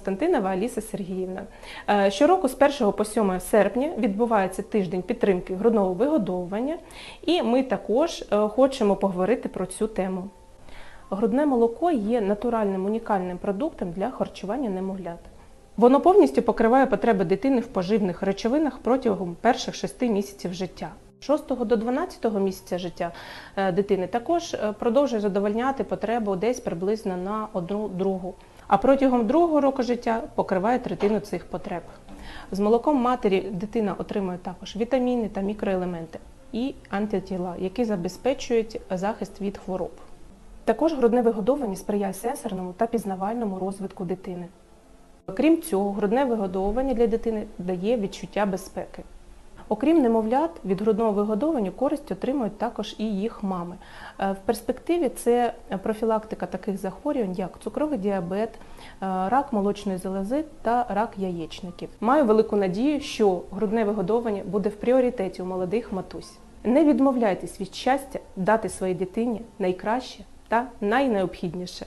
Константинова Аліса Сергіївна. Е, Щороку з 1 по 7 серпня відбувається тиждень підтримки грудного вигодовування, і ми також е, хочемо поговорити про цю тему. Грудне молоко є натуральним унікальним продуктом для харчування немовлят. Воно повністю покриває потреби дитини в поживних речовинах протягом перших 6 місяців життя. З 6 до 12 місяця життя е, дитини також е, продовжує задовольняти потребу десь приблизно на одну другу. А протягом другого року життя покриває третину цих потреб. З молоком матері дитина отримує також вітаміни та мікроелементи і антитіла, які забезпечують захист від хвороб. Також грудне вигодовування сприяє сенсорному та пізнавальному розвитку дитини. Крім цього, грудне вигодовування для дитини дає відчуття безпеки. Окрім немовлят, від грудного вигодовування користь отримують також і їх мами. Е, В перспективі це профілактика таких захворювань, як цукровий діабет, е, рак молочної залози та рак яєчників. Маю велику надію, що грудне вигодовування буде в пріоритеті у молодих матусь. Не відмовляйтесь від щастя дати своїй дитині найкраще та найнеобхідніше.